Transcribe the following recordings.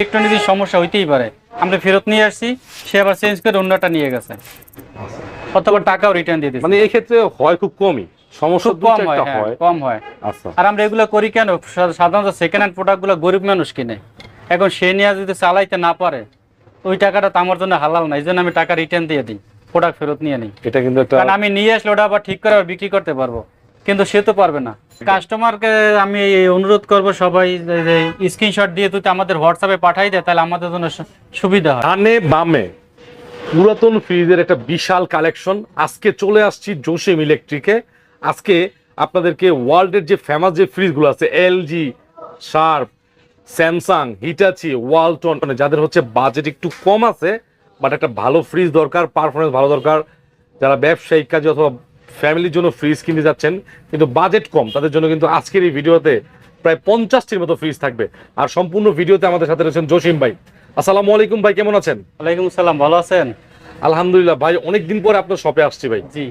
Electronics সমস্যা হইতেই পারে আমরা ফেরত নিয়ে আসছি সে আবার চেঞ্জ করে অন্যটা নিয়ে গেছে। অথবা টাকাও রিটার্ন দিয়ে দিচ্ছে মানে এই ক্ষেত্রে হয় খুব কমই। সমস্যা কম হয় চারটা কম হয়। আচ্ছা। আর আমরা এগুলো করি কেন? সাধারণত সেকেন্ড হ্যান্ড প্রোডাক্টগুলো গরিব মানুষ কিনে। এখন সে নিয়ে যদি চালাইতে না পারে ওই টাকাটা তো আমার জন্য হালাল না এই জন্য আমি টাকা রিটার্ন দিয়ে দিই প্রোডাক্ট ফেরত নিয়ে নিই। এটা কিন্তু আমি নিয়ে আসলে ওটা আবার ঠিক করে আবার বিক্রি করতে পারব। কিন্তু সে তো পারবে না। কাস্টমারকে আমি অনুরোধ করব সবাই স্ক্রিনশট দিয়ে তুই আমাদের হোয়াটসঅ্যাপে পাঠাই দে তাহলে আমাদের জন্য সুবিধা ডানে বামে পুরাতন ফ্রিজের একটা বিশাল কালেকশন আজকে চলে আসছি জোসেম ইলেকট্রিকে। আজকে আপনাদেরকে ওয়ার্ল্ডের যে ফেমাস যে ফ্রিজগুলো আছে LG Sharp Samsung Hitachi Walton মানে যাদের হচ্ছে বাজেট একটু কম আছে বাট একটা ভালো ফ্রিজ দরকার পারফরমেন্স ভালো দরকার। যারা ব্যবসায়িক কাজে অথবা ফ্যামিলির জন্য ফ্রিজ কিনতে যাচ্ছেন কিন্তু বাজেট কম। তাদের জন্য কিন্তু আজকের এই ভিডিওতে প্রায় পঞ্চাশটির মতো ফ্রিজ থাকবে। আর সম্পূর্ণ ভিডিওতে আমাদের সাথে রয়েছেন জসিম ভাই। আসসালামু আলাইকুম ভাই কেমন আছেন? ওয়ালাইকুম সালাম ভালো আছেন? আলহামদুলিল্লাহ ভাই অনেকদিন পরে আপনার শপে আসছি ভাই। জি।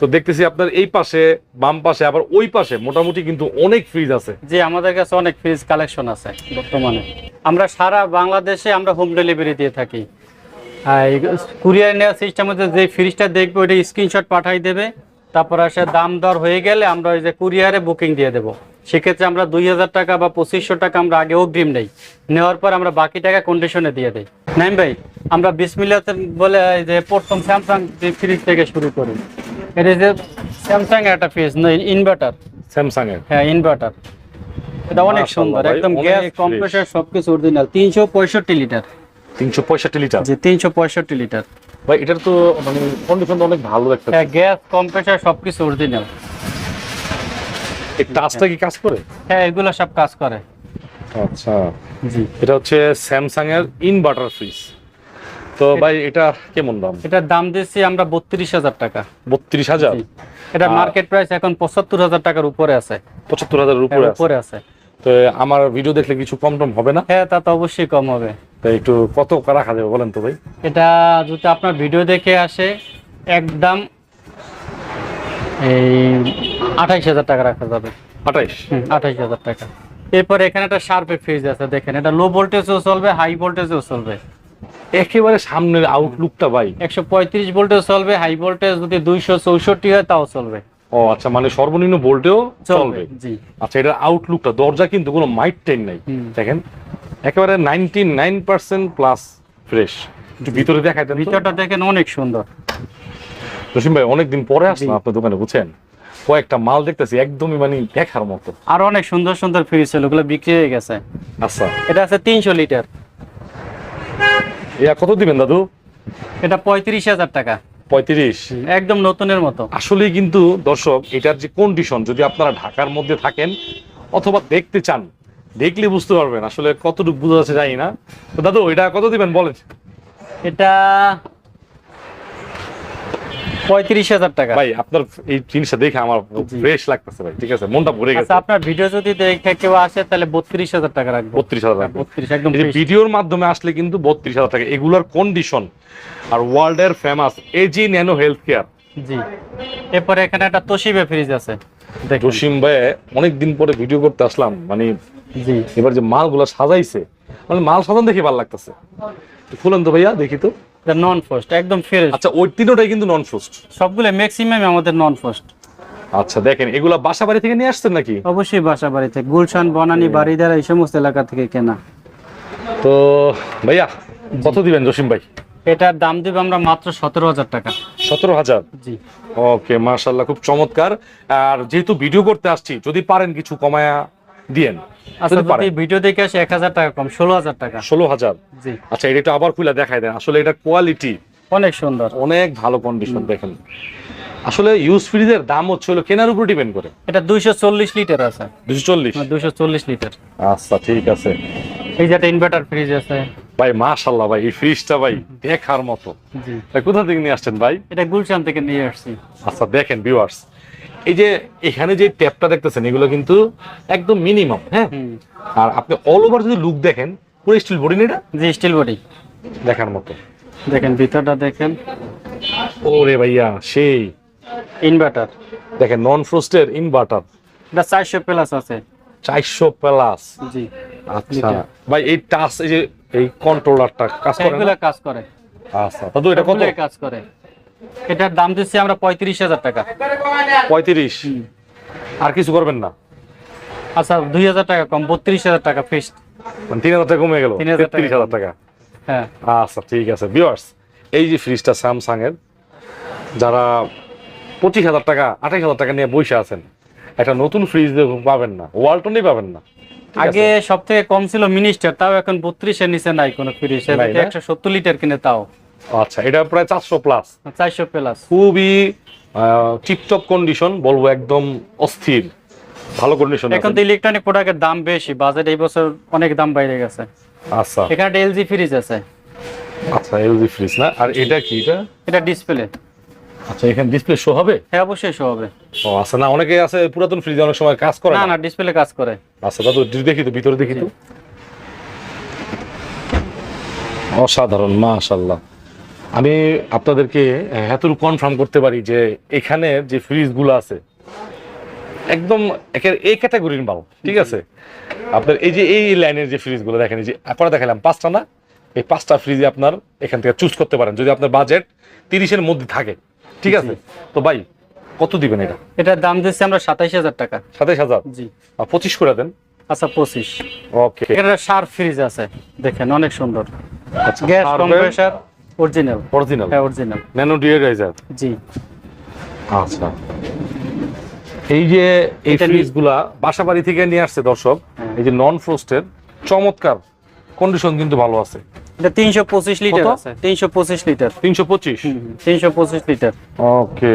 তো দেখতেছি আপনার এই পাশে বাম পাশে আবার ওই পাশে মোটামুটি কিন্তু অনেক ফ্রিজ আছে। জি আমাদের কাছে অনেক ফ্রিজ কালেকশন আছে বর্তমানে। আমরা সারা বাংলাদেশে আমরা হোম ডেলিভারি দিয়ে থাকি। কুরিয়ার নেওয়ার সিস্টেমে যে ফ্রিজটা দেখবে ওইটা স্ক্রিনশট পাঠাই দেবে। তারপর আসে দাম দর হয়ে গেলে আমরা ওই যে কুরিয়ারে বুকিং দিয়ে দেবো। সেক্ষেত্রে আমরা দুই হাজার টাকা বা পঁচিশশো টাকা আমরা আগে অগ্রিম নেই। নেওয়ার পর আমরা বাকি টাকা কন্ডিশনে দিয়ে দিই। নাইম ভাই আমরা বিসমিল্লাতে বলে এই যে প্রথম স্যামসাং ফ্রিজ থেকে শুরু করি। এটা যে স্যামসাং একটা ফ্রিজ ইনভার্টার স্যামসাং এর। হ্যাঁ ইনভার্টার এটা অনেক সুন্দর একদম গ্যাস। কম্প্রেসার সবকিছু অরিজিনাল তিনশো পঁয়ষট্টি লিটার। তিনশো পঁয়ষট্টি লিটার? জি তিনশো পঁয়ষট্টি লিটার। ভাই এটার তো মানে কন্ডিশন অনেক ভালো দেখতে হ্যাঁ গ্যাস কম্প্রেসার সবকিছু অরিজিনাল এই টাচটা কি কাজ করে? হ্যাঁ এগুলো সব কাজ করে। আচ্ছা। জি। এটা হচ্ছে স্যামসাং এর ইনভার্টার ফ্রিজ তো ভাই এটা কেমন দাম? এটার দাম দিচ্ছি আমরা বত্রিশ হাজার টাকা। বত্রিশ হাজার। এটা মার্কেট প্রাইস এখন পঁচাত্তর হাজার টাকার উপরে আছে। পঁচাত্তর হাজারের উপরে হ্যাঁ, উপরে আছে। তো আমার ভিডিও দেখলে কিছু কম টম হবে না? হ্যাঁ তা তো অবশ্যই কম হবে। তাই একটু কত রাখা যাবে বলেন তো ভাই? এটা যদি আপনার ভিডিও দেখে আসে একদম এই আঠাইশ হাজার টাকা রাখা যাবে। আঠাইশ? আঠাইশ হাজার টাকা। এরপর এখানে একটা শার্পের ফ্রিজ আছে দেখেন। এটা লো ভোল্টেজও চলবে হাই ভোল্টেজও চলবে। একেবারে সামনের আউটলুকটা ভাই। একশো পঁয়ত্রিশ ভোল্টেজ চলবে হাই ভোল্টেজ যদি দুইশো চৌষট্টি হয় তাও চলবে। ও আচ্ছা মানে সর্বনিম্ন ভোল্টেও চলবে আচ্ছা এটার আউটলুকটা দরজা কিন্তু কোনো মাইট টেন নাই। দেখেন একেবারে ninety nine percent plus fresh একটু ভিতরে দেখাই দেন ভিতরটা দেখেন অনেক সুন্দর। জসিম ভাই অনেকদিন পরে আসলাম আপনার দোকানে বুঝছেন? কয়েকটা মাল দেখতেছি একদমই মানে দেখার মতো। আর অনেক সুন্দর সুন্দর ফ্রিজ ছিল ওগুলো বিক্রি হয়ে গেছে। আচ্ছা। এটা আছে তিনশো লিটার। ইয়া কত দিবেন দাদু? এটা পঁয়ত্রিশ হাজার টাকা। পঁয়ত্রিশ। একদম নতুনের মতো। আসলে কিন্তু দর্শক এটার যে কন্ডিশন যদি আপনারা ঢাকার মধ্যে থাকেন অথবা দেখতে চান দেখলে বুঝতে পারবেন আসলে কতটুকু বোঝা যাচ্ছে জানি না। তো দাদু এটা কত দিবেন বলেন। এটা পঁয়ত্রিশ হাজার টাকা। ভাই আপনার এই জিনিসটা দেখে আমার ফ্রেশ লাগতেছে ভাই ঠিক আছে? মনটা ভরে গেছে। আচ্ছা আপনার ভিডিও যদি দেখে কেউ আসে তাহলে বত্রিশ হাজার টাকা রাখব। বত্রিশ হাজার বত্রিশ একদম এই যে fresh। ভিডিওর মাধ্যমে আসলে কিন্তু বত্রিশ হাজার টাকা এগুলার কন্ডিশন আর ওয়ার্ল্ডের famous AG nano health care জি। এরপরে এখানে একটা তোশিবে ফ্রিজ আছে। জসিম ভাই অনেকদিন পরে ভিডিও করতে আসলাম মানে জি। এবার যে মালগুলো সাজাইছে মানে মাল সাজান দেখে ভালো লাগতেছে। খুলেন তো ভাইয়া দেখি তো। নন ফোস্ট একদম ফ্রেশ আচ্ছা ওই তিনোটাই কিন্তু নন ফ্রোস্ট সবগুলো ম্যাক্সিমাম আমাদের নন ফোস্ট আচ্ছা দেখেন এগুলা বাসা বাড়ি থেকে নিয়ে আসছেন নাকি? অবশ্যই বাসা বাড়িতে গুলশান বনানী বাড়িদারা এই সমস্ত এলাকা থেকে কেনা। তো ভাইয়া কত দিবেন জসিম ভাই? এটার দাম দিব আমরা মাত্র সতেরো হাজার টাকা। সতেরো হাজার? জি। ওকে মার্শাল্লাহ খুব চমৎকার। আর যেহেতু ভিডিও করতে আসছি যদি পারেন কিছু কমায়া দিয়েন। আচ্ছা যদি পারেন। যদি ভিডিও দেখে আসে এক হাজার টাকা কম ষোলো হাজার টাকা। ষোলো হাজার? জি। আচ্ছা এটা একটু আবার খুলে দেখাই দেন। আসলে এটা কোয়ালিটি অনেক সুন্দর। অনেক ভালো কন্ডিশন দেখেন। আসলে ইউজ ফ্রিজের দাম হচ্ছে হলো কেনার উপর ডিপেন্ড করে। এটা দুইশো চল্লিশ লিটার আছে। চল্লিশ? দুইশো চল্লিশ লিটার। আচ্ছা ঠিক আছে। এই যে একটা ইনভার্টার ফ্রিজ আছে। ভাই মাশাল্লাহ ভাই এই ফ্রিজটা ভাই দেখার মতো। জি। কোথা থেকে নিয়ে আসছেন ভাই? এটা গুলশান থেকে নিয়ে আসছি। আচ্ছা দেখেন ভিউয়ার্স এই যে এখানে যে ট্যাপটা দেখতেছেন এগুলো কিন্তু একদম মিনিমাম হ্যাঁ? আর আপনি অল ওভার যদি লুক দেখেন পুরো স্টিল বডি না এটা? জি স্টিল বডি দেখার মতো। দেখেন ভিতরটা দেখেন। ওরে ভাইয়া সেই। ইনভার্টার দেখেন নন ফ্রোস্টের ইনভার্টার এটা চারশো প্লাস আছে। চারশো প্লাস জি। আচ্ছা। ভাই এই টাচ এই যে এই কন্ট্রোলারটা কাজ করে এগুলা কাজ করে। আচ্ছা। দাদু এটা কত? কাজ করে। এটার দাম দিচ্ছি আমরা পঁয়ত্রিশ হাজার টাকা। পঁয়ত্রিশ? আর কিছু করবেন না? আচ্ছা দুই হাজার টাকা কম বত্রিশ হাজার টাকা ফিক্সড মানে তিন হাজার টাকা কমে গেল 3,000 টাকা তেত্রিশ হাজার টাকা। হ্যাঁ। আচ্ছা ঠিক আছে। ভিউয়ার্স এই যে ফ্রিজটা স্যামসাং এর যারা পঁচিশ হাজার টাকা আঠাশ হাজার টাকা নিয়ে বসে আছেন একটা নতুন ফ্রিজ পাবেন না ওয়ালটনই পাবেন না। আগে সব থেকে কম ছিল মিনিস্টার তাও এখন বত্রিশের নিচে নাই কোনো ফ্রিজ একশো সত্তর লিটার কিনে তাও। আচ্ছা এটা প্রায় চারশো প্লাস চারশো প্লাস খুবই টিপটপ কন্ডিশন বলব একদম অস্থির। ভালো কন্ডিশন এখন তো ইলেকট্রনিক প্রোডাক্টের দাম বেশি বাজেট এই বছর অনেক দাম বাইরে গেছে। আচ্ছা। এখানে একটা এলজি ফ্রিজ আছে। আচ্ছা এলজি ফ্রিজ না? আর এটা কি এটা? এটা ডিসপ্লে আচ্ছা এখানে ডিসপ্লে শো হবে? হ্যাঁ অবশ্যই শো হবে। ও আচ্ছা না অনেকে আছে পুরাতন ফ্রিজে অনেক সময় কাজ করে না না? ডিসপ্লে কাজ করে। আচ্ছা দাদু দেখি তো ভিতরে দেখি তো। অসাধারণ মাশাল্লাহ আমি আপনাদেরকে এতটুকু কনফার্ম করতে পারি যে এখানে যে ফ্রিজগুলো আছে একদম এই ক্যাটাগরির মাল ঠিক আছে? আপনার এই যে এই লাইনের যে ফ্রিজগুলো দেখেন যে আপনারা দেখালাম? পাঁচটা না? এই পাঁচটা ফ্রিজে আপনার এখান থেকে চুজ করতে পারেন। যদি আপনার বাজেট তিরিশের মধ্যে থাকে ঠিক আছে? তো ভাই কত দিবেন এটা? এটার দাম দিচ্ছি আমরা সাতাইশ হাজার টাকা। সাতাইশ হাজার? জি। পঁচিশ করে দেন। আচ্ছা পঁচিশ। ওকে এখানে সার ফ্রিজ আছে দেখেন অনেক সুন্দর। গ্যাস কম্প্রেসার অরিজিনাল অরিজিনাল হ্যাঁ অরিজিনাল ন্যানো ডিওরাইজার জি। আচ্ছা। এই যে এই ফ্রিজগুলা বাসা বাড়ি থেকে নিয়ে আসছে দর্শক হ্যাঁ। এই যে নন ফ্রোস্টের চমৎকার কন্ডিশন কিন্তু ভালো আছে। এটা তিনশো পঁচিশ লিটার আছে তিনশো পঁচিশ লিটার তিনশো পঁচিশ? তিনশো পঁচিশ লিটার ওকে।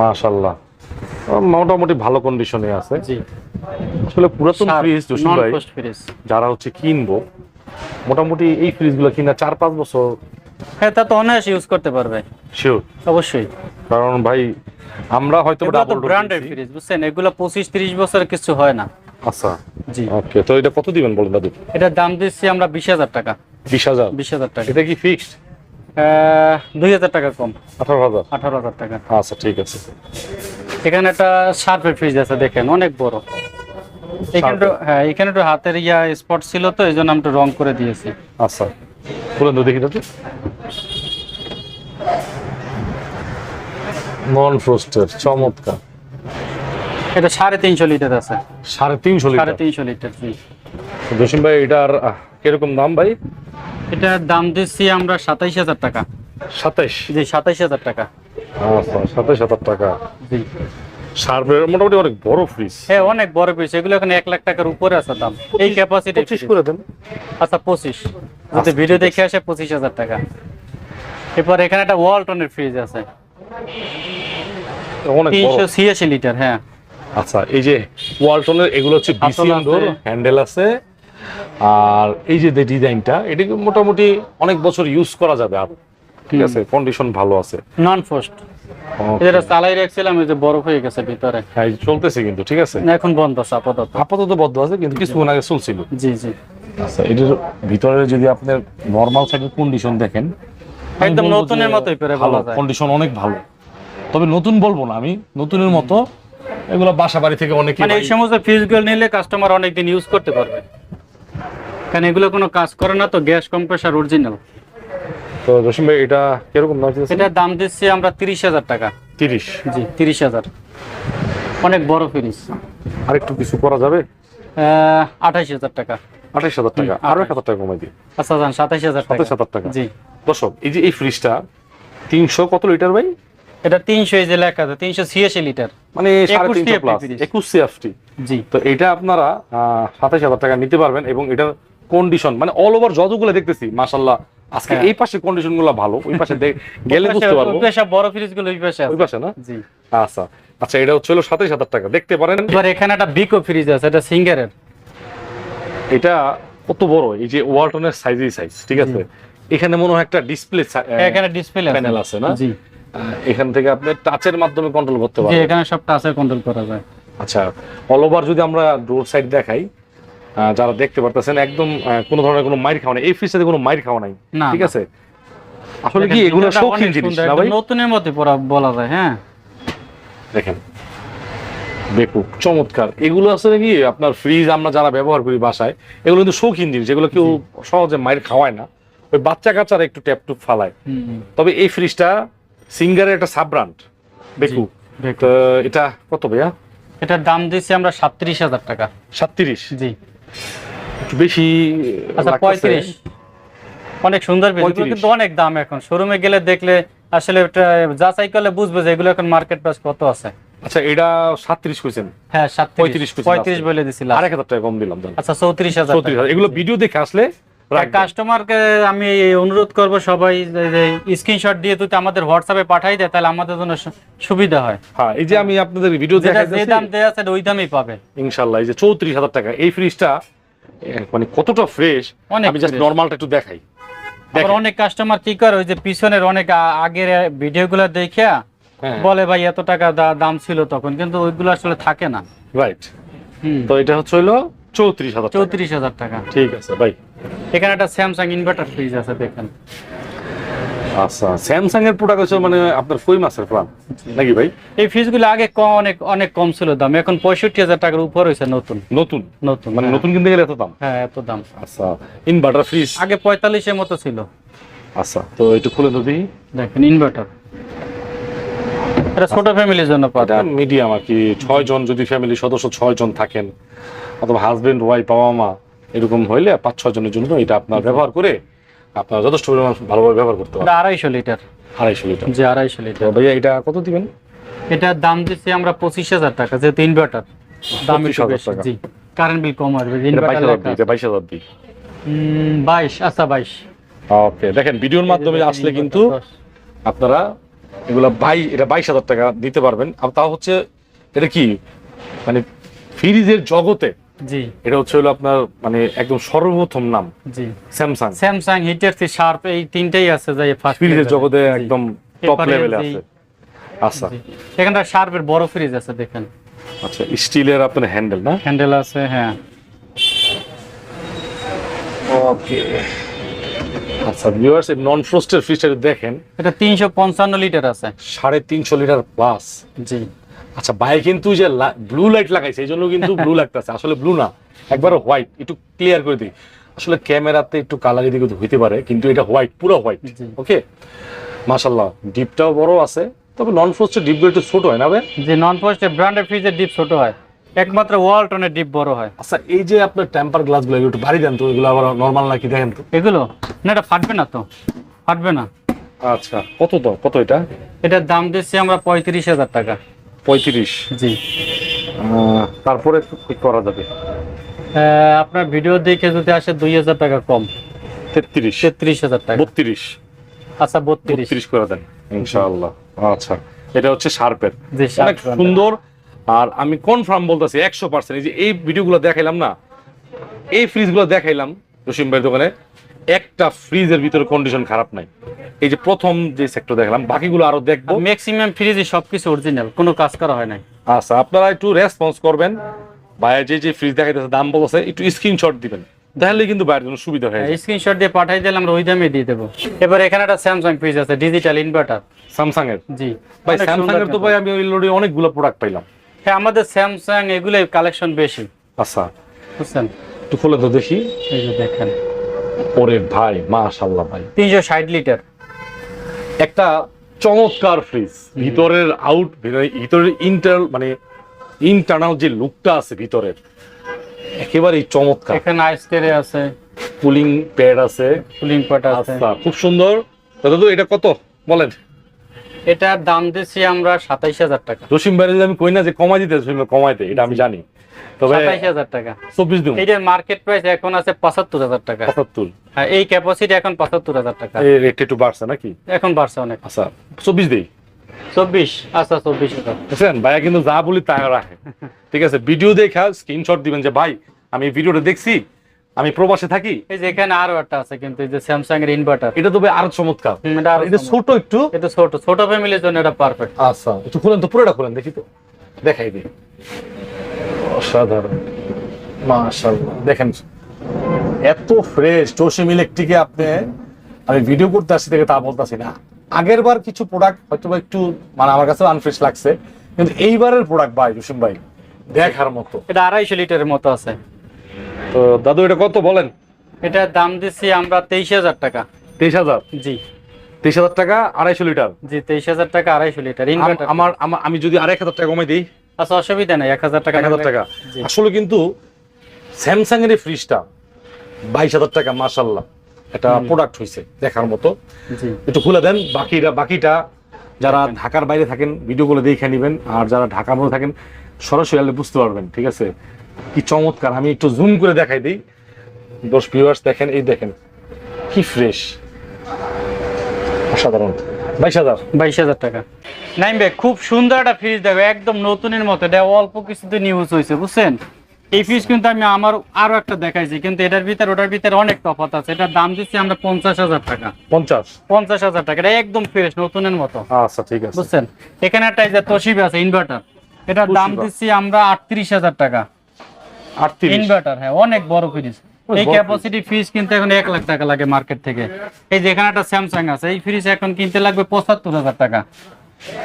মাশাল্লাহ মোটামুটি ভালো কন্ডিশনে আছে। জি। আসলে পুরাতন ফ্রিজ জসিম ভাই যারা হচ্ছে কিনবো মোটামুটি এই ফ্রিজগুলো কিনা চার পাঁচ বছর। হ্যাঁ তা তো অনায়াসে ইউজ করতে পারবে। শিওর অবশ্যই। কারণ ভাই আমরা হয়তো ডাবল ফ্রিজ বুঝছেন? এগুলো পঁচিশ তিরিশ বছর কিছু হয় না। আচ্ছা। জি। ওকে তো এটা কত দিবেন বলেন দাদু? এটার দাম দিচ্ছি আমরা বিশ হাজার টাকা। বিশ হাজার? বিশ হাজার টাকা। এটা কি ফিক্সড দুই হাজার টাকা কম। আঠারো হাজার? আঠারো হাজার টাকা। আচ্ছা ঠিক আছে। এখানে একটা শার্পের ফ্রিজ আছে দেখেন অনেক বড়। এখানে একটু- হ্যাঁ এখানে হাতের ইয়া স্পট ছিল তো এই জন্য আমি রং করে দিয়েছি। আচ্ছা। বলেন তো দেখি দাদু নন ফ্রোস্টের চমৎকার। এটা সাড়ে তিনশো লিটার আছে। সাড়ে তিনশো সাড়ে তিনশো লিটার জি। জসিম ভাই এটার আহ, কীরকম দাম ভাই? এটার দাম দিচ্ছি আমরা সাতাইশ হাজার টাকা। সাতাইশ? জি সাতাইশ হাজার টাকা। আচ্ছা সাতাইশ হাজার টাকা। জি। শার্পের মোটামুটি অনেক বড় ফ্রিজ হ্যাঁ অনেক বড় পিস এগুলো এখন এক লাখ টাকার উপরে আছে দাম। এই ক্যাপাসিটি পঁচিশ করে দেন। আচ্ছা পঁচিশ। যদি ভিডিও দেখে আসে পঁচিশ হাজার টাকা। এরপর এখানে একটা ওয়ালটনের ফ্রিজ আছে। তিনশো ছিয়াশি লিটার হ্যাঁ। আচ্ছা এই যে ওয়ালটনের এগুলো হচ্ছে হ্যান্ডেল আছে। আর এই যে ডিজাইনটা এটা মোটামুটি অনেক বছর ইউজ করা যাবে? আর ঠিক আছে? কন্ডিশন ভালো আছে। নন ফোস্ট এটা চালাই রাখছিলাম এই যে বরফ হয়ে গেছে ভিতরে। হ্যাঁ চলতেছে কিন্তু ঠিক আছে? এখন বন্ধ আছে আপাতত। আপাতত বদ্ধ আছে কিন্তু কিছুক্ষণ আগে চলছিল। জি জি। আচ্ছা এটার ভিতরে যদি আপনার নর্মাল সাইডের কন্ডিশন দেখেন একদম নতুনের মতোই করে ভালো কন্ডিশন অনেক ভালো। তবে নতুন বলব না আমি নতুনের মতো এগুলো বাসা বাড়ি থেকে অনেক মানে এই সমস্ত ফ্রিজগুলো নিলে কাস্টমার অনেকদিন ইউজ করতে পারবে। কারণ এগুলো কোনো কাজ করে না তো গ্যাস কম্প্রেসার অরিজিনাল তো জসিম ভাই এটা কীরকম দাম চাইছেন? এটার দাম দিচ্ছি আমরা তিরিশ হাজার টাকা। তিরিশ? জি তিরিশ হাজার। অনেক বড় ফ্রিজ আর একটু কিছু করা যাবে? আঠাইশ হাজার টাকা। আঠাইশ হাজার টাকা। আরও এক হাজার টাকা কমাই দিই। আচ্ছা যান সাতাইশ হাজার টাকা। সাতাশ হাজার টাকা। জি। দর্শক এই যে এই ফ্রিজটা তিনশো কত লিটার ভাই? এটা তিনশো এই যে লেখা আছে তিনশো ছিয়াশি লিটার মানে সাড়ে তিনশো প্লাস। একুশ সিএফটি জি। তো এটা আপনারা সাতাশ হাজার টাকা নিতে পারবেন এবং এটার কন্ডিশন মানে অল ওভার যতগুলো দেখতেছি মাশাল্লাহ আজকে হ্যাঁ। এই পাশে কন্ডিশনগুলো ভালো ওই পাশে গেলে বুঝতে পারব। ওই পাশে বড় ফ্রিজগুলো ওই পাশে ওই পাশে না? জি। আচ্ছা। আচ্ছা এটা হচ্ছে হলো সাতাশ হাজার টাকা। দেখতে পারেন। এবার এখানে একটা বিকো ফ্রিজ আছে এটা সিঙ্গারের এটা কত বড়? এই যে ওয়ালটনের সাইজই সাইজ ঠিক আছে? এখানে মনে হয় একটা ডিসপ্লে এখানে ডিসপ্লে প্যানেল আছে না? জি। এখান থেকে আপনি টাচের মাধ্যমে কন্ট্রোল করতে পারবেন। এখানে সব টাচে কন্ট্রোল করা যায়। আচ্ছা অল ওভার যদি আমরা ডোর সাইড দেখাই যারা দেখতে পারতেছেন একদম কোনো ধরনের কোনো মাইর খাওয়া নাই। এই ফ্রিজটাতে কোনো মাইর খাওয়া নাই ঠিক আছে? আসলে কি এগুলো শৌখিন জিনিস না ভাই? নতুনের মধ্যে পড়া বলা যায় হ্যাঁ। দেখেন বেকু চমৎকার। এগুলো আছে নাকি আপনার ফ্রিজ আমরা যারা ব্যবহার করি বাসায় এগুলো কিন্তু শৌখিন জিনিস যেগুলো কেউ সহজে মাইর খাওয়ায় না। ওই বাচ্চা কাচ্চারা একটু ট্যাপ টুপ ফালায়। তবে এই ফ্রিজটা সিঙ্গারের একটা সাব ব্র্যান্ড বেকু বেকু। এটা কত ভাইয়া? এটার দাম দিচ্ছি আমরা সাতত্রিশ হাজার টাকা। সাতত্রিশ? জি। একটু বেশি আচ্ছা পঁয়ত্রিশ। অনেক সুন্দর পিস এগুলো 35 কিন্তু অনেক দাম এখন। শোরুমে গেলে দেখলে আসলে যাচাই করলে বুঝবে যে এগুলো এখন মার্কেট প্রাইস কত আছে। আচ্ছা এটা সাতত্রিশ কইছেন? হ্যাঁ সাতত্রিশ। 35 কইছেন পঁয়ত্রিশ বলে দিছিলাম। আরেক হাজার টাকা কম দিলাম আচ্ছা চৌত্রিশ হাজার এগুলো ভিডিও দেখে আসলে। কাস্টমারকে আমি অনুরোধ করব সবাই স্ক্রিনশট দিয়ে তুই আমাদের হোয়াটসঅ্যাপে পাঠাই দেয় তাহলে আমাদের জন্য সুবিধা হয়। হ্যাঁ এই যে আমি আপনাদের ভিডিও যেটা যে দাম দেওয়া আছে ওই দামই পাবে। ইনশাল্লাহ এই যে চৌত্রিশ হাজার টাকা। এই ফ্রিজটা মানে কতটা ফ্রেশ আমি জাস্ট। নর্মালটা একটু দেখাই। আবার অনেক কাস্টমার কি করে ওই যে পিছনের অনেক আগের ভিডিওগুলো দেখে হ্যাঁ। বলে ভাই এত টাকা দাম ছিল তখন। কিন্তু ওইগুলো আসলে থাকে না। রাইট তো এটা হচ্ছে হলো চৌত্রিশ হাজার চৌত্রিশ হাজার টাকা। ঠিক আছে ভাই এখানে একটা স্যামসাং ইনভার্টার ফ্রিজ আছে দেখেন। আচ্ছা স্যামসাং এর প্রোডাক্ট হচ্ছে মানে আপনার ফই মাসের প্ল্যান নাকি ভাই? এই ফ্রিজগুলো আগে ক- অনেক অনেক কম ছিল দাম। এখন পঁয়ষট্টি হাজার টাকার উপর হয়েছে নতুন। নতুন? নতুন মানে হ্যাঁ। নতুন কিনতে গেলে এত দাম? হ্যাঁ এত দাম। আচ্ছা ইনভার্টার ফ্রিজ আগে পঁয়তাল্লিশের মতো ছিল। আচ্ছা তো একটু খুলে তো দেখেন ইনভার্টার এটা ছোট ফ্যামিলির জন্য এটা মিডিয়াম আর কি। ছয় জন যদি ফ্যামিলি সদস্য ছয় জন থাকেন। অথবা হাজবেন্ড ওয়াইফ বাবা মা এরকম হইলে পাঁচ ছয় জনের জন্য এটা আপনার ব্যবহার করে আপনার যথেষ্ট পরিমাণ ভালোভাবে ব্যবহার করতে এটা আড়াইশো লিটার। আড়াইশো লিটার। যে আড়াইশো লিটার। ভাইয়া এটা কত দিবেন? এটার দাম দিচ্ছি আমরা পঁচিশ হাজার টাকা যেহেতু ইনভার্টার দাম একটু 25,000 টাকা। জি কারেন্ট বিল কম আসবে বাইশ হাজার দিই বাইশ আচ্ছা বাইশ। ওকে দেখেন ভিডিওর মাধ্যমে আসলে কিন্তু আপনারা এগুলা বাই এটা বাইশ হাজার টাকা দিতে পারবেন। আর তাও হচ্ছে এটা কি? মানে ফ্রিজের জগতে জি। এটা হচ্ছে হলো আপনার মানে একদম সর্বপ্রথম নাম। জি। Samsung Samsung Hitachi Sharp এই তিনটেই আছে যে ফার্স্ট ফ্রিজের জগতে একদম টপ লেভেলে আছে। আচ্ছা। এখানটা শার্পের বড় ফ্রিজ আছে দেখেন। আচ্ছা স্টিলের আপনার হ্যান্ডেল না? হ্যান্ডেল আছে হ্যাঁ। ওকে আচ্ছা ভিউয়ার্স এই নন ফ্রস্টের ফ্রিজটা দেখেন। এটা তিনশো পঞ্চান্ন লিটার আছে। সাড়ে তিনশো লিটার প্লাস জি। আচ্ছা ভাই কিন্তু যে ব্লু লাইট লাগাইছে এই জন্য কিন্তু ব্লু লাগতেছে। আসলে ব্লু না একবার হোয়াইট একটু ক্লিয়ার করে দিই। আসলে ক্যামেরাতে একটু কালার এদিকে হইতে পারে কিন্তু এটা হোয়াইট পুরো হোয়াইট ওকে মাশাল্লাহ ডিপটাও বড় আছে তবে নন ফ্রস্টের ডিপগুলো একটু ছোট হয় না ভাই? যে নন পোস্টের ব্র্যান্ডের ফ্রিজের ডিপ ছোট হয়। একমাত্র ওয়ালটনের ডিপ বড় হয়। আচ্ছা এই যে আপনার টেম্পার গ্লাসগুলো একটু ভারী দেন তো এগুলো আবার নর্মাল নাকি দেখেন তো? এগুলো? না এটা ফাটবে না তো। ফাটবে না। আচ্ছা কত তো কত এটা? এটার দাম দিচ্ছি আমরা পঁয়ত্রিশ হাজার টাকা। পঁয়ত্রিশ। জি। তারপরে কি করা যাবে? আপনার ভিডিও দেখে যদি আসে দুই হাজার টাকা কম। তেত্রিশ। তেত্রিশ হাজার টাকা। বত্রিশ। আচ্ছা বত্রিশ। বত্রিশ করে দেন ইনশাআল্লাহ। আচ্ছা এটা হচ্ছে শার্পের। অনেক সুন্দর। আর আমি কনফার্ম বলতেছি একশো পার্সেন্ট। এই যে এই ভিডিওগুলো দেখাইলাম না এই ফ্রিজগুলো দেখাইলাম রসিম ভাইয়ের দোকানে। একটা ফ্রিজের ভিতরে কন্ডিশন খারাপ নাই। এই যে প্রথম যে সেক্টর দেখলাম বাকিগুলো আরও দেখব। ম্যাক্সিমাম ফ্রিজে সবকিছু অরিজিনাল কোনো কাজ করা হয় নাই। আচ্ছা আপনারা একটু রেসপন্স করবেন। ভাইয়া যে যে ফ্রিজ দেখাইতেছে দাম বলছে একটু স্ক্রিনশট দিবেন। তাহলে কিন্তু বাইরের জন্য সুবিধা হয়ে স্ক্রিনশট দিয়ে পাঠাই দিলে আমরা ওই দামে দিয়ে দেবো। এবার এখানে একটা স্যামসাং ফ্রিজ আছে ডিজিটাল ইনভার্টার স্যামসাং এর জি ভাই স্যামসাং এর তো ভাই আমি অলরেডি অনেকগুলো প্রোডাক্ট পাইলাম। হ্যাঁ আমাদের স্যামসাং এগুলোই কালেকশন বেশি। আচ্ছা। বুঝছেন? একটু খুলে তো দেখি। এই যে দেখেন। ওরে ভাই মাশাল্লাহ ভাই। তিনশো ষাট লিটার। একটা চমৎকার ফ্রিজ ভিতরের আউট ভিতরের ইন্টার মানে ইন্টারনাল যে লুকটা আছে ভিতরের একেবারেই চমৎকার। এখানে আইস আছে। কুলিং প্যাড আছে। কুলিং পাট আছে। আচ্ছা খুব সুন্দর। দাদু এটা কত? বলেন। এটার দাম দিচ্ছি আমরা সাতাইশ হাজার টাকা। রসিম ভাই আমি কই না যে কমাই দিতে ভাই কমাইতে এটা আমি জানি। তবে সাতাইশ হাজার টাকা। চব্বিশ দিন। এটার মার্কেট প্রাইস এখন আছে পঁচাত্তর হাজার টাকা। হ্যাঁ এই ক্যাপাসিটি এখন পঁচাত্তর হাজার টাকা। এই রেট একটু বাড়ছে নাকি? এখন বাড়ছে অনেক। আচ্ছা চব্বিশ আচ্ছা বুঝছেন ভাইয়া কিন্তু যা বলি তা রাখে। ঠিক আছে ভিডিও দেখা স্ক্রিনশট দিবেন যে ভাই আমি ভিডিওটা দেখছি আমি প্রবাসে থাকি। এই যে এখানে আরও একটা আছে কিন্তু এই যে স্যামসাং এর ইনভার্টার এটা তো ভাই আরও চমৎকার। এটা আরও এটা ছোট একটু। এটা ছোট ছোট ফ্যামিলির জন্য এটা পারফেক্ট আচ্ছা একটু খুলেন তো পুরোটা খুলেন দেখি তো। দেখাই দিই। অসাধারণ। মাশাআল্লাহ। দেখেন এত ফ্রেশ জসিম ইলেকট্রিকে আপনি আমি ভিডিও করতে আসছি থেকে তা বলতেছি না। আগের বার কিছু প্রোডাক্ট হয়তো বা একটু মানে আমার কাছে আনফ্রেশ লাগছে কিন্তু এইবারের প্রোডাক্ট ভাই জসিম ভাই দেখার মতো। এটা আড়াইশো লিটারের মতো আছে। তো দাদু এটা কত বলেন? এটার দাম দিচ্ছি আমরা তেইশ হাজার টাকা। তেইশ হাজার? জি। তেইশ হাজার টাকা আড়াইশো লিটার? জি তেইশ হাজার টাকা আড়াইশো লিটার আমার আমার আমি যদি আড়াই হাজার টাকা কমাই দিই আচ্ছা অসুবিধা নেই এক হাজার টাকা এক হাজার টাকা। আসলে কিন্তু স্যামসাং এর ফ্রিজটা বাইশ হাজার টাকা মার্শাল্লাহ একটা প্রোডাক্ট হয়েছে দেখার মতো। একটু খুলে দেন বাকিটা বাকিটা যারা ঢাকার বাইরে থাকেন ভিডিওগুলো দেখে নেবেন। আর যারা ঢাকার মধ্যে থাকেন সরাসরি আসলে বুঝতে পারবেন ঠিক আছে? কি চমৎকার আমি একটু জুম করে দেখাই দিই। দশ ভিউয়ার্স দেখেন এই দেখেন কি ফ্রেশ অসাধারণ। বাইশ হাজার। বাইশ হাজার টাকা। নাইম ভাই খুব সুন্দর একটা ফ্রিজ দেখো একদম নতুনের মতো। এটা অল্প কিছুতে নিউজ হয়েছে বুঝছেন? এই ফ্রিজ কিন্তু আমি আমার আরও একটা দেখাইছি কিন্তু এটার ভিতরে ওটার ভিতরে অনেক তফাৎ আছে। এটার দাম দিচ্ছি আমরা পঞ্চাশ হাজার টাকা। পঞ্চাশ। পঞ্চাশ হাজার টাকা এটা একদম ফ্রেশ নতুনের মতো। আচ্ছা ঠিক আছে। বুঝছেন? এখানে একটা যে তোশিবা আছে ইনভার্টার এটার দাম দিচ্ছি আমরা আটত্রিশ হাজার টাকা। আটত্রিশ। ইনভার্টার হ্যাঁ অনেক বড় ফ্রিজ এই ক্যাপাসিটি ফ্রিজ কিনতে এখন এক লাখ টাকা লাগে মার্কেট থেকে। এই যে এখানে একটা স্যামসাং আছে এই ফ্রিজ এখন কিনতে লাগবে পঁচাত্তর হাজার টাকা।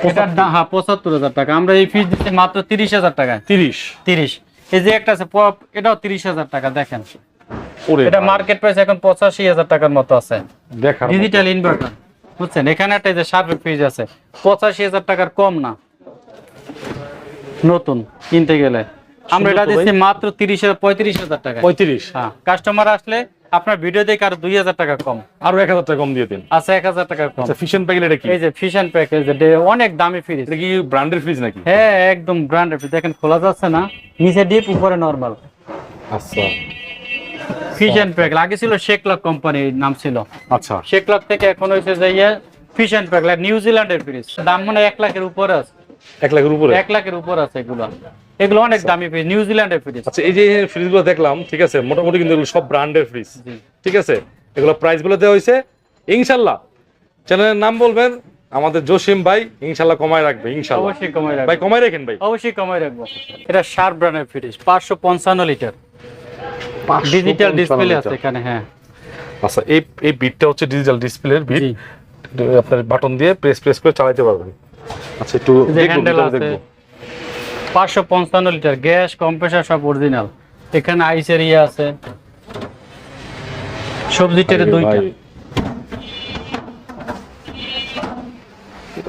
এটার দাম হ্যাঁ পঁচাত্তর হাজার টাকা। আমরা এই ফ্রিজ দিচ্ছি মাত্র তিরিশ হাজার টাকায়। তিরিশ? তিরিশ। এই যে একটা আছে প- এটাও তিরিশ হাজার টাকা দেখেন। ওরে এটা মার্কেট প্রাইস এখন পঁচাশি হাজার টাকার মতো আছে। ডিজিটাল ইনভার্টার বুঝছেন? এখানে একটা যে শার্পের ফ্রিজ আছে। পঁচাশি হাজার টাকার কম না। নতুন কিনতে গেলে। আমরা এটা দিচ্ছি মাত্র তিরিশ পঁয়ত্রিশ হাজার টাকা পঁয়ত্রিশ? হ্যাঁ কাস্টমার আসলে আপনার ভিডিও দেখে আর দুই হাজার টাকা কম। আরও এক হাজার টাকা কম দিয়ে দিন। আছে এক হাজার টাকা কম। আচ্ছা ফিশন প্যাকেট এটা কি? এই যে ফিশন প্যাকেজ অনেক দামি ফ্রিজ এটা কি ব্র্যান্ডের ফ্রিজ নাকি? হ্যাঁ একদম ব্র্যান্ডেড দেখেন খোলা যাচ্ছে না নিচে ডিপ উপরে নরমাল আচ্ছা। ফিশন প্যাক আগে ছিল শেকলক কোম্পানির নাম ছিল। আচ্ছা। শেকলক থেকে এখন হয়েছে যে ফিশন প্যাক নিউজিল্যান্ডের ফ্রিজ দাম মনে হয় এক লাখের উপরে আছে। এক লাখের উপরে? এক লাখের উপর আছে এগুলো। এগুলো অনেক দামি ফ্রিজ নিউজিল্যান্ডের ফ্রিজ আচ্ছা এই যে ফ্রিজগুলো দেখলাম ঠিক আছে মোটামুটি কিন্তু এগুলো সব ব্র্যান্ডের ফ্রিজ ঠিক আছে? এগুলো প্রাইসগুলো দেওয়া হয়েছে। ইনশাল্লাহ চ্যানেলের নাম বলবেন আমাদের জসিম ভাই ইনশাল্লাহ কমায় রাখবে ইনশাল্লাহ। অবশ্যই কমাই রাখব। ভাই কমায় রাখেন ভাই। অবশ্যই কমাই রাখব। এটা শার্প ব্র্যান্ডের ফ্রিজ পাঁচশো পঞ্চান্ন লিটার ডিজিটাল ডিসপ্লে আছে এখানে হ্যাঁ। আচ্ছা এই এই বিটটা হচ্ছে ডিজিটাল ডিসপ্লের বিট আপনার বাটন দিয়ে প্রেস প্রেস করে চালাতে পারবেন। আচ্ছা একটু হ্যান্ডেল আছে। পাঁচশো পঞ্চান্ন লিটার গ্যাস কম্প্রেসার সব অরিজিনাল এখানে আইসের ইয়ে আছে। সবজি টেরে দুইটা।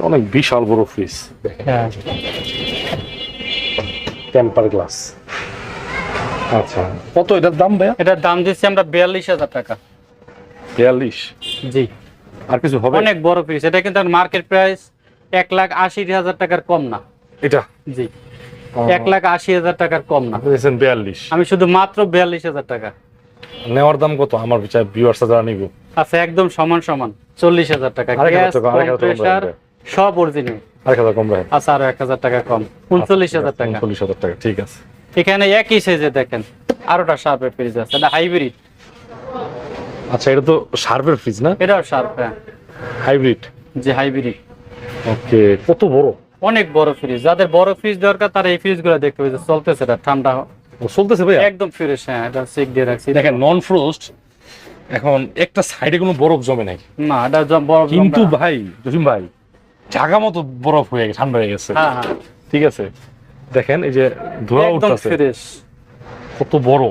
অনেক বিশাল বড় ফ্রিজ হ্যাঁ। টেম্পার গ্লাস আচ্ছা কত এটার দাম ভাইয়া? এটার দাম দিচ্ছি আমরা বিয়াল্লিশ হাজার টাকা। বিয়াল্লিশ? জি। আর কিছু হবে? অনেক বড় ফ্রিজ এটা কিন্তু মার্কেট প্রাইস এক লাখ আশি হাজার টাকার কম না। এটা? জি। এক লাখ আশি হাজার টাকার কম না। বিয়াল্লিশ। আমি শুধু মাত্র বিয়াল্লিশ হাজার টাকা। নেওয়ার দাম কত? আমার বিচার ভিউয়ার্স যারা নিব। আচ্ছা একদম সমান সমান। চল্লিশ হাজার টাকা। সব অরিজিনাল হাজার কম রাখেন আচ্ছা আরও এক হাজার টাকা কম। উনচল্লিশ হাজার টাকা। উনচল্লিশ হাজার টাকা ঠিক আছে। এখানে একই সাইজে দেখেন আরোটা শার্পের ফ্রিজ আছে এটা হাইব্রিড আচ্ছা এটা তো শার্পের ফ্রিজ না? এটাও শার্প হ্যাঁ। হাইব্রিড যে হাইব্রিড ওকে। কত বড়? অনেক বড় ফ্রিজ যাদের বড় ফ্রিজ দরকার তারা এই ফ্রিজগুলো দেখতে পাবে চলতেছে এটা ঠান্ডা ও চলতেছে ভাইয়া? একদম ফ্রেশ হ্যাঁ এটা চেক দিয়ে রাখছি। দেখেন নন ফ্রোস্ট এখন একটা সাইডে কোনো বরফ জমে নাই। না এটা বড় কিন্তু ভাই জসিম ভাই জায়গা মতো বরফ হয়ে গেছে ঠান্ডা হয়ে গেছে। হ্যাঁ হ্যাঁ। ঠিক আছে? দেখেন এই যে ধোয়া একদম উঠতেছে। ফ্রেশ কত বড়।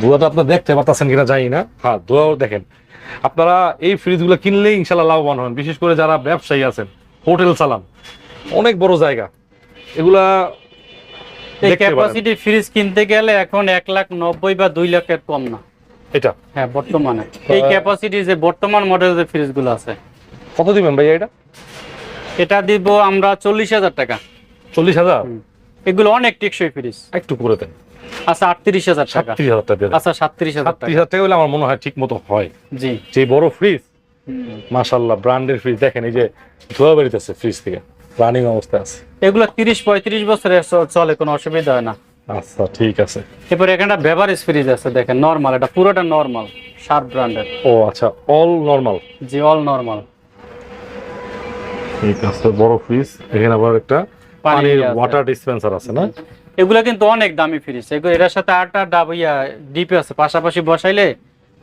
ধোয়াটা আপনার দেখতে পারতেছেন কিনা জানি না। হ্যাঁ ধোয়াও দেখেন। আপনারা এই ফ্রিজগুলো কিনলেই ইনশাল্লাহ লাভবান হবেন। বিশেষ করে যারা ব্যবসায়ী আছেন হোটেল চালান অনেক বড় জায়গা। এগুলা। ক্যাপাসিটি ফ্রিজ কিনতে গেলে এখন এক লাখ নব্বই বা দুই লাখের কম না। এটা? হ্যাঁ বর্তমানে। এই ক্যাপাসিটি যে বর্তমান মডেল যে ফ্রিজগুলো আছে। কত দিবেন ভাই এটা? এটা দিব আমরা চল্লিশ হাজার টাকা। চল্লিশ হাজার? এগুলো অনেক টেকসই ফ্রিজ একটু করে দেন। আচ্ছা আটত্রিশ হাজার টাকা। সাতত্রিশ হাজার টাকা আচ্ছা সাতত্রিশ হাজার সাতত্রিশ হাজার টাকা হলে আমার মনে হয় ঠিক মতো হয়। জি। যে বড় ফ্রিজ মাশাল্লাহ ব্র্যান্ডের ফ্রিজ দেখেন এই যে ধোয়া বেরিতেছে ফ্রিজ থেকে রানিং অবস্থায় আছে। এগুলো তিরিশ পঁয়ত্রিশ বছরের চলে কোনো অসুবিধা হয় না। আচ্ছা ঠিক আছে। এরপর এখানে বেভারেজ ফ্রিজ আছে দেখেন নর্মাল এটা পুরোটা নর্মাল শার্প ব্র্যান্ডের ও আচ্ছা অল নর্মাল জি অল নর্মাল ঠিক আছে বড় ফ্রিজ এখানে আবার একটা পানির ওয়াটার ডিসপেন্সার আছে না? এগুলো কিন্তু অনেক দামি ফ্রিজ এগুলো এটার সাথে আটটা ডাব ইয়া ডিপি আছে। পাশাপাশি বসাইলে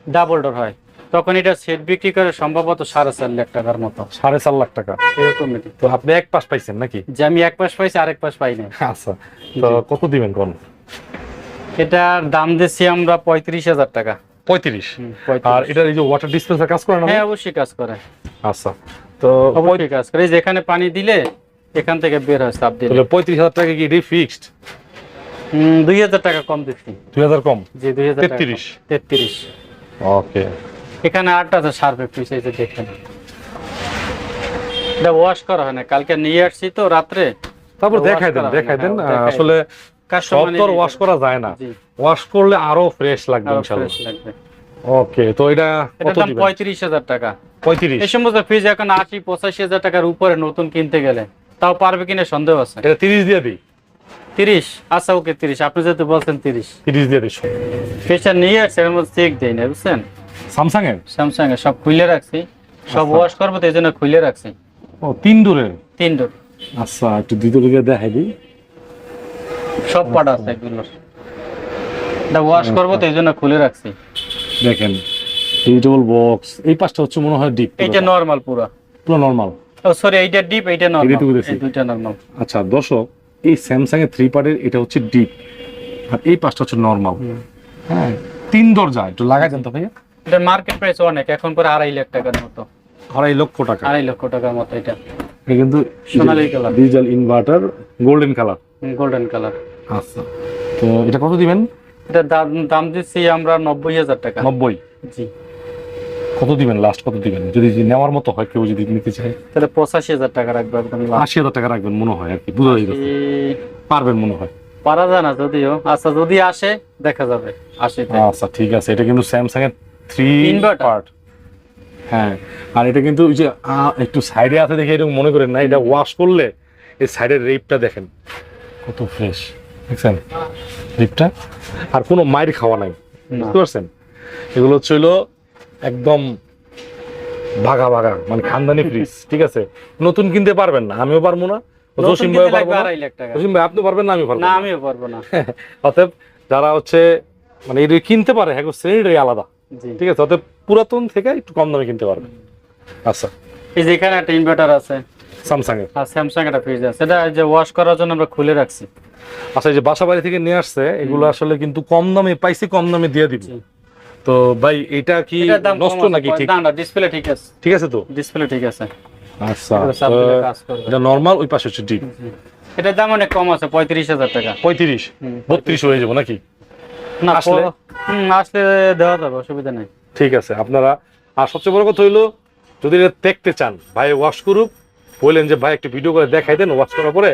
ডাবল ডোর হয়। তখন এটা সেট বিক্রি করে সম্ভবত সাড়ে চার লাখ টাকার মতো। সাড়ে চার লাখ টাকা। এরকম তো আপনি এক পাশ পাইছেন নাকি? যে আমি এক পাশ পাইছি আরেক পাশ পাই নাই। আচ্ছা তো কত দিবেন কোন? এটার দাম দিচ্ছি আমরা পঁয়ত্রিশ হাজার টাকা। পঁয়ত্রিশ? আর 35 এটার এই যে ওয়াটার ডিসপেন্সার কাজ করে না হ্যাঁ অবশ্যই কাজ করে। আচ্ছা তো অবশ্যই কাজ করে। যেখানে পানি দিলে এখান থেকে বের হয় চাপ দিলে। পঁয়ত্রিশ হাজার টাকা কি এটাই ফিক্সড দুই হাজার টাকা কম দিচ্ছি। দুই হাজার কম? জি দুই হাজার তেত্রিশ। তেত্রিশ। ওকে। এখানে আটটা আছে সার্ভে পিস এই যে দেখেন। এটা ওয়াশ করা হয় না কালকে নিয়ে আসছি তো রাত্রে। তারপর দেখাই দেন দেখাই দেন। হ্যাঁ, আসলে সব ওয়াশ করা যায় না। ওয়াশ করলে আরও ফ্রেশ লাগবে ইনশাআল্লাহ। ওকে তো এটা কত দিবেন? পঁয়ত্রিশ হাজার টাকা। পঁয়ত্রিশ। এই সমস্ত ফ্রিজ এখন আশি পঁচাশি হাজার টাকার উপরে নতুন কিনতে গেলে। তাও পারবে কিনা সন্দেহ আছে। এটা তিরিশ দিয়ে দিই। তিরিশ? আচ্ছা ওকে তিরিশ। আপনি যেহেতু বলছেন তিরিশ। তিরিশ দিয়ে দিই ফ্রিজটা নিয়ে আসছে এর মধ্যে চেক দেয় না বুঝছেন? স্যামসাং এর স্যামসাং এর সব খুলে রাখছি। সব আচ্ছা। ওয়াশ করব তো এই জন্য খুলে রাখছি। ও তিন দূরের? তিন ডোর আচ্ছা একটু দ্বিতীয় দিকে দেখাই দিই। সব পাটা আছে এগুলো। এটা ওয়াশ করব তো এই জন্য খুলে রাখছি। দেখেন ভেজিটেবল বক্স এই পাশটা হচ্ছে মনে হয় ডিপ এইটা নর্মাল পুরো। পুরো নর্মাল ও সরি এইটা ডিপ এইটা নর্মাল এই দুইটা নর্মাল আচ্ছা দর্শক এই স্যামসাং এর থ্রি পার্টের এটা হচ্ছে ডিপ আর এই পাশটা হচ্ছে নর্মাল হ্যাঁ তিন দরজা একটু লাগাই দেন তো ভাইয়া। এটা মার্কেট প্রাইস অনেক এখন পরে আড়াই লাখ টাকার মতো। আড়াই লক্ষ টাকা। আড়াই লক্ষ টাকার মতো এটা। এটা কিন্তু সোনালী colour digital inverter golden colour golden colour আচ্ছা তো এটা কত দিবেন? এটা দাম দাম দিচ্ছি আমরা নব্বই হাজার টাকা। নব্বই। জি। কত দিবেন? লাস্ট কত দিবেন? যদি নেওয়ার মতো হয় কেউ যদি নিতে চায়? তাহলে পঁচাশি হাজার টাকা রাখব একদম আশি হাজার টাকা রাখবেন মনে হয় আর কি বুঝা যাচ্ছে পারবেন মনে হয়। পারা যায় না যদিও। আচ্ছা যদি আসে দেখা যাবে। আশিতে আচ্ছা ঠিক আছে। এটা কিন্তু স্যামসাং এর থ্রি। পার্ট হ্যাঁ আর এটা কিন্তু ওই যে একটু সাইডে আছে দেখে এরকম মনে করেন না এটা ওয়াশ করলে এই সাইডের রেপটা দেখেন। কত ফ্রেশ দেখছেন? রেপটা আর কোনো মায়ের খাওয়া নাই। বুঝতে পারছেন? এগুলো হচ্ছে হলো একদম ভাগা ভাগা মানে খানদানি ফ্রিজ ঠিক আছে? নতুন কিনতে পারবেন না আমিও পারব না জসিম ভাই পারব না। জসিম ভাই আপনি পারবেন না আমি পারব না আমিও পারব না। অতএব যারা হচ্ছে মানে এটা কিনতে পারে হ্যাঁ শ্রেণীটাই আলাদা। ঠিক আছে অতএব পুরাতন থেকে একটু কম দামে কিনতে পারবেন। আচ্ছা। এই যে এখানে একটা ইনভার্টার আছে। স্যামসাং এর। আর স্যামসাং একটা ফ্রিজ আছে। এটা যে ওয়াশ করার জন্য আমরা খুলে রাখছি। আচ্ছা এই যে বাসা বাড়ি থেকে নিয়ে আসছে এগুলো আসলে কিন্তু কম দামে পাইছি কম দামে দিয়ে দিব। তো ভাই এটা কি নষ্ট নাকি ঠিক? না না ডিসপ্লে ঠিক আছে। ঠিক আছে তো? ডিসপ্লে ঠিক আছে। আচ্ছা। এটা নর্মাল ওই পাশে হচ্ছে ডিপ। এটার দাম অনেক কম আছে পঁয়ত্রিশ হাজার টাকা। পঁয়ত্রিশ? বত্রিশ হয়ে যাব নাকি? না আসলে? আসলে দেওয়া যাবে অসুবিধা নেই। ঠিক আছে আপনারা আর সবচেয়ে বড় কথা হইল যদি এটা দেখতে চান ভাই ওয়াশ করুক বললেন যে ভাই একটু ভিডিও করে দেখাই দেন ওয়াশ করার পরে।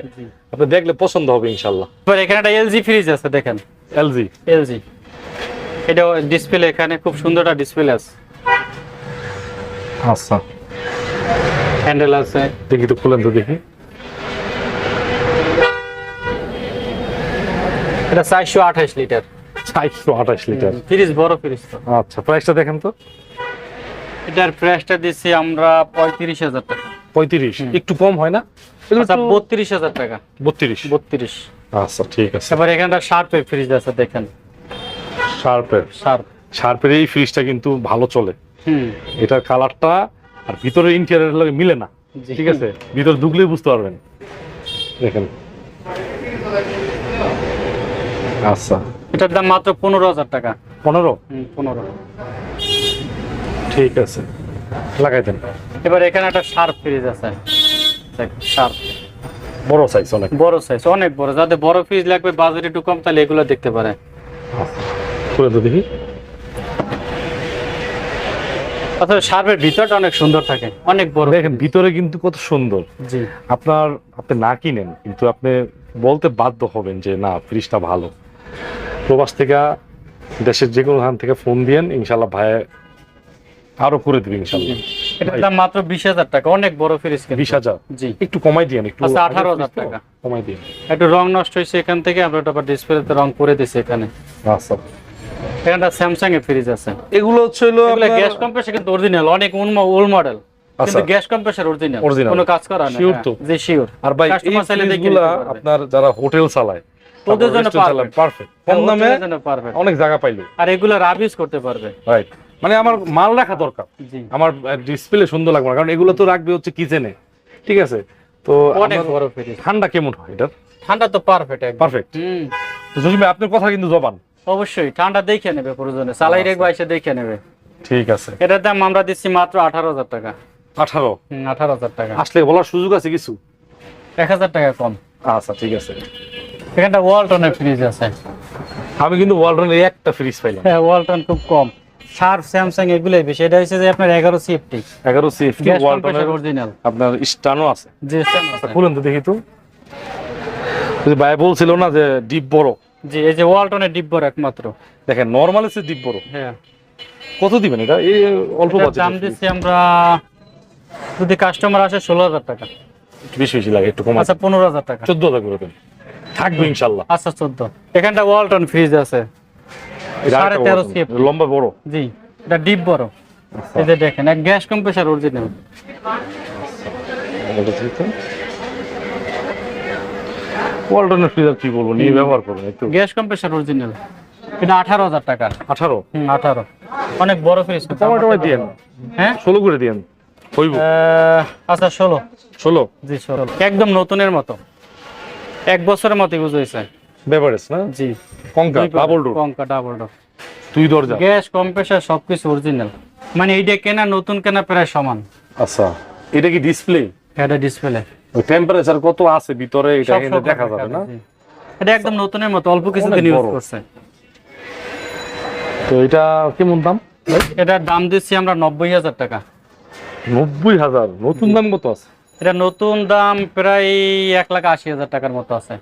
আপনি দেখলে পছন্দ হবে ইনশাল্লাহ। এবার এখানে একটা এলজি ফ্রিজ আছে দেখেন। এলজি এলজি এটা ডিসপ্লে এখানে খুব সুন্দর একটা ডিসপ্লে আছে। আচ্ছা। হ্যান্ডেল আছে। দেখি তো খুলেন তো দেখি। এটা চারশো আঠাশ লিটার চারশো আঠাশ লিটার ফ্রিজ বড় ফ্রিজ তো। আচ্ছা প্রাইসটা দেখেন তো। এটার প্রাইসটা দিচ্ছি আমরা পঁয়ত্রিশ হাজার টাকা। পঁয়ত্রিশ একটু কম হয় না? আচ্ছা বত্রিশ হাজার টাকা। বত্রিশ। বত্রিশ। আচ্ছা ঠিক আছে। এবার এখানে একটা শার্পের ফ্রিজ আছে দেখেন। শার্পের শার্প। শার্পের এই ফ্রিজটা কিন্তু ভালো চলে। হুম। এটার কালারটা আর ভিতরে ইন্টেরিয়র লাগে মিলে না। ঠিক আছে? ভিতর ঢুকলেই বুঝতে পারবেন। দেখেন। আচ্ছা। এটার দাম মাত্র পনেরো হাজার টাকা। পনেরো? পনেরো। ঠিক আছে। লাগাই দেন। এবার এখানে একটা শার্প ফ্রিজ আছে। শার্প। বড় সাইজ অনেক। বড় সাইজ অনেক বড়। যাদের বড় ফ্রিজ লাগবে বাজারে একটু কম তাহলে এগুলো দেখতে পারে আচ্ছা। খুলে তো দেখি। অথবা শার্পের ভিতরটা অনেক সুন্দর থাকে অনেক বড়। দেখেন ভিতরে কিন্তু কত সুন্দর। জি। আপনার আপনি না কিনেন কিন্তু আপনি বলতে বাধ্য হবেন যে না ফ্রিজটা ভালো। প্রবাস থেকে দেশের যে কোনো স্থান থেকে ফোন দিয়েন ইনশাল্লাহ ভাই আরও করে দিবে ইনশাল্লাহ। এটার দাম মাত্র বিশ হাজার টাকা অনেক বড় ফ্রিজ বিশ হাজার? জি। একটু কমাই দিয়েন একটু আচ্ছা, আগের 18,000 টাকা। কমাই দিয়েন। একটু রং নষ্ট হয়েছে এখান থেকে আমরা ডিসপ্লেতে রং করে দিছি এখানে। আচ্ছা। স্যামসাং এর ফ্রিজ আছে। এগুলো হচ্ছে হলো গ্যাস কম্প্রেসার কিন্তু অরিজিনাল অনেক ওল্ড মডেল কিন্তু আচ্ছা। গ্যাস কম্প্রেসার অরিজিনাল কোনো কাজ করা না Sure তো? জি শিওর আর ভাই। আপনার যারা হোটেল চালায় ওদের জন্য পারফেক্ট কম দামে পারফেক্ট অনেক জায়গা পাইলো। আর এগুলো রাবিশ করতে পারবে। রাইট মানে আমার মাল রাখা দরকার। আমার ডিসপ্লে সুন্দর লাগবে না। কারণ এগুলো তো রাখবে হচ্ছে কিচেনে ঠিক আছে? তো অনেক বড় ফ্রিজ ঠান্ডা কেমন হয় এটার? ঠান্ডা তো পারফেক্ট পারফেক্ট তো জসিম আপনার কথা কিন্তু জবান। অবশ্যই ঠান্ডা দেখে নেবে প্রয়োজনে চালাই রেখবা এসে দেখে নেবে। ঠিক আছে। এটার দাম আমরা দিচ্ছি মাত্র আঠারো হাজার টাকা। আঠারো? আঠারো হাজার টাকা। আসলে বলার সুযোগ আছে কিছু? এক হাজার টাকা কম। আচ্ছা ঠিক আছে। এখানটা ওয়ালটনের ফ্রিজ আছে। আমি কিন্তু ওয়ালটনের একটা ফ্রিজ পাইলাম। হ্যাঁ ওয়ালটন খুব কম। শার্প স্যামসাং এগুলোই বেশি। এটা হচ্ছে যে আপনার এগারো সিফটি এগারো সেফটি ওয়ালটনের অরিজিনাল আপনার স্টানও আছে। স্যাম আছে। খুলেন তো দেখি তো। যে ভাই বলছিল না যে ডিপ বড়। জি এই যে ওয়ালটনের ডিব্বর একমাত্র। দেখেন নর্মাল আছে ডিপ বড় হ্যাঁ। কত দিবেন এটা? এই অল্প বাজেট দাম দিচ্ছি আমরা যদি কাস্টমার আসে ষোলো হাজার টাকা। বেশি বেশি লাগে একটু কম আচ্ছা পনেরো হাজার টাকা। চোদ্দ হাজার করে দেন। থাকবে ইনশাল্লাহ। আচ্ছা চোদ্দ। এখানটা ওয়ালটন ফ্রিজ আছে। সাড়ে তেরো। লম্বা বড়। জি এটা ডিপ বড় এই যে দেখেন এক গ্যাস কম্প্রেসার অরিজিনাল ওয়ালটনের কি বলব নিয়ে ব্যবহার একটু। গ্যাস কম্প্রেসার অরিজিনাল এটা আঠারো হাজার টাকা। আঠারো? হুম আঠারো। অনেক বড় ফ্রিজ দিয়েন হ্যাঁ? ষোলো করে দিয়েন হইব। আচ্ছা ষোলো। ষোলো? জি ষোলো। একদম নতুনের মতো। এক বছরের মতো ইউজ হয়েছে। বেভারেজ না? জি। Konka double door Konka double door দুই দরজা। গ্যাস কম্প্রেসার সবকিছু অরিজিনাল মানে এইটা কেনা নতুন কেনা প্রায় সমান। আচ্ছা। এটা কি ডিসপ্লে এটা ডিসপ্লে টেম্পারেচার কত আছে ভিতরে এটা দেখা যাবে না? এটা একদম নতুনের মতো অল্প কিছুদিন অনেক ইউজ করছে। তো এটা কেমন দাম? এটার দাম দিচ্ছি আমরা নব্বই হাজার টাকা। নব্বই হাজার? নতুন দাম কত আছে? এটা নতুন দাম প্রায় এক লাখ আশি হাজার টাকার মতো আছে।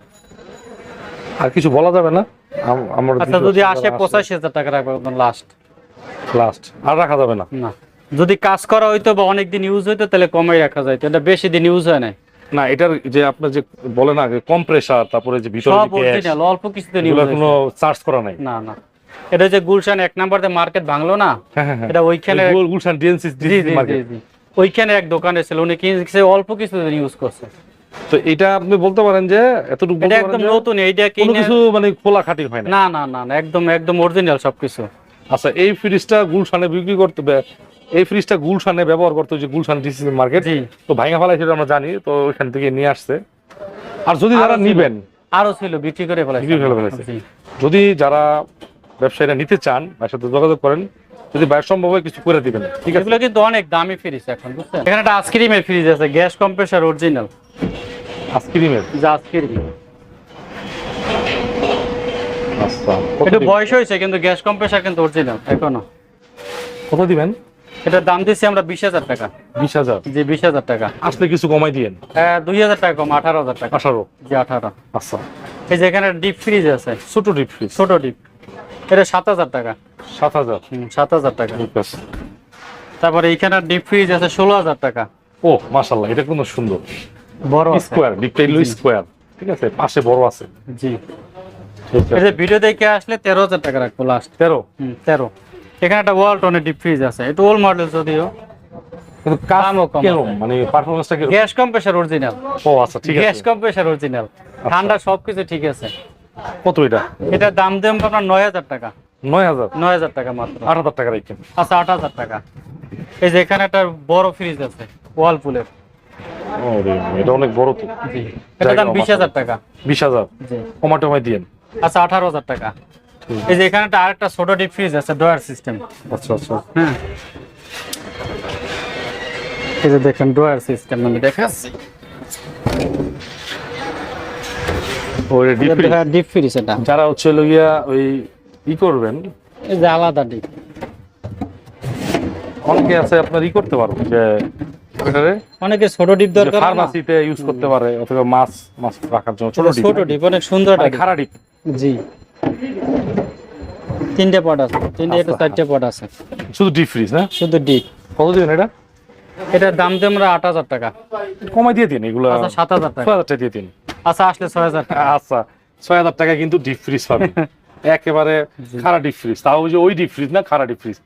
আর কিছু বলা যাবে না? আম- আমার আচ্ছা যদি আসে পঁচাশি হাজার টাকা রাখব লাস্ট লাস্ট আর রাখা যাবে না? না। যদি কাজ করা হইতো বা অনেকদিন ইউজ হইতো তাহলে কমাই রাখা যাইতো। এটা বেশি দিন ইউজ হয় না না এটার যে আপনার যে বলে না কম্প্রেসার তারপরে যে ভিতরে সব অরিজিনাল অল্প কিছুদিন ইউজ এগুলো কোনো চার্জ করা নাই। না না। এটা যে গুলশান এক নাম্বার মার্কেট ভাঙলো না হ্যাঁ হ্যাঁ হ্যাঁ। এটা ওইখানে গুলশান ডিএনসি মার্কেট ওইখানে এক দোকানে ছিল উনি কিনছে অল্প কিছুদিন ইউজ করছে। তো এটা আপনি বলতে পারেন যে এতটুকু এটা একদম নতুন এইটা কিনে কিছু মানে খোলা খাটি হয় না না না না একদম একদম অরিজিনাল সবকিছু। আচ্ছা এই ফ্রিজটা গুলশানে বিক্রি করতে এই ফ্রিজটা গুলশানে ব্যবহার করতো যে গুলশান ডিসি মার্কেট তো ভাইঙ্গা ফালাই সেটা আমরা জানি তো ওইখান থেকে নিয়ে আসছে। আর যদি যারা নিবেন আরও ছিল বিক্রি করে ফেলাইছে। বিক্রি করে ফেলাইছে। যদি যারা ব্যবসায়ীরা নিতে চান ভাইয়ের সাথে যোগাযোগ করেন যদি ভাইয়ের সম্ভব হয় কিছু করে দিবেন ঠিক আছে? এগুলো কিন্তু অনেক দামি ফ্রিজ এখন বুঝছেন? এখানে একটা আইসক্রিমের ফ্রিজ আছে গ্যাস কম্প্রেসার অরিজিনাল আইসক্রিমের যে আইসক্রিম আচ্ছা একটু বয়স হয়েছে কিন্তু গ্যাস কম্প্রেসার কিন্তু অরিজিনাল এখনও। কত দিবেন? এটার দাম দিচ্ছি আমরা বিশ হাজার টাকা। বিশ হাজার? জি বিশ হাজার টাকা। আসলে কিছু কমাই দিয়েন? দুই হাজার টাকা কম আঠারো হাজার টাকা। আঠারো? জি আঠারো। আচ্ছা। এই যে এখানে ডিপ ফ্রিজ আছে। ছোট ডিপ ফ্রিজ? ছোট ডিপ। এটা সাত হাজার টাকা। সাত হাজার? সাত হাজার টাকা। ঠিক আছে। তারপরে এখানে ডিপ ফ্রিজ আছে ষোলো হাজার টাকা। ও মাশাল্লাহ এটা কিন্তু সুন্দর। বড় স্কোয়ার ডিপটা হলো স্কোয়ার। ঠিক আছে পাশে বড় আছে। জি। এই যে ভিডিও দেখে আসলে তেরো হাজার টাকা রাখব লাস্ট তেরো? হুম তেরো। এখানে একটা ওয়ালটনের ডিপ ফ্রিজ আছে। এটা ওল্ড মডেল যদিও। কিন্তু কাজ দামও কম। মানে পারফরমেন্সটা কীরকম? গ্যাস কম্প্রেসার অরিজিনাল ও আচ্ছা ঠিক গ্যাস আছে কম্প্রেসার অরিজিনাল ঠান্ডা সবকিছু ঠিক আছে। কত এটা? এটার দাম দেব আপনার নয় হাজার টাকা। নয় হাজার? নয় হাজার টাকা মাত্র। আট হাজার টাকা রাখছেন আচ্ছা আট হাজার টাকা। এই যে এখানে একটা বড় ফ্রিজ আছে ওয়ালপুলের ও এটা অনেক বড় তো। জি। এটার দাম জায়গা বিশ হাজার টাকা। বিশ হাজার? জি। কমা টমাই দিয়েন। আচ্ছা আঠারো হাজার টাকা। এই যে এখানে একটা আরেকটা ছোট ডিপ ফ্রিজ আছে ডয়ার সিস্টেম। আচ্ছা আচ্ছা। হ্যাঁ। এই যে দেখেন ডয়ার সিস্টেম আমি দেখাচ্ছি ওই ডিপ ফ্রিজ। ডিপ ফ্রিজ এটা। যারা হচ্ছে লইয়া ওই ই করবেন এই যে আলাদা ডিপ অনেকে আছে আপনার ই করতে পারবেন যে অনেকে ছোট ডিপ দরকার ফার্মাসিতে ইউজ করতে পারে অথবা মাছ মাছ রাখার জন্য। ছোট ছোট ডিপ ছোট ডিপ অনেক সুন্দর একটা মানে খাড়া ডিপ জি। তিনটে পট আছে। তিনটে এটা আচ্ছা। চারটে পট আছে। শুধু ডিপ ফ্রিজ না? শুধু ডিপ কত দিবেন এটা? এটার দাম দিয়ে আমরা আট হাজার টাকা। কমাই দিয়ে দিন এগুলো। আচ্ছা সাত হাজার টাকা। ছয় হাজার টাকা দিয়ে দিন। আচ্ছা আসলে ছয় হাজার টাকা। আচ্ছা ছয় হাজার টাকা কিন্তু ডিপ ফ্রিজ পাবেন। একেবারে খারা ডিপ ফ্রিজ তাও ওই যে ওই ডিপ ফ্রিজ না খারা ডিপ ফ্রিজ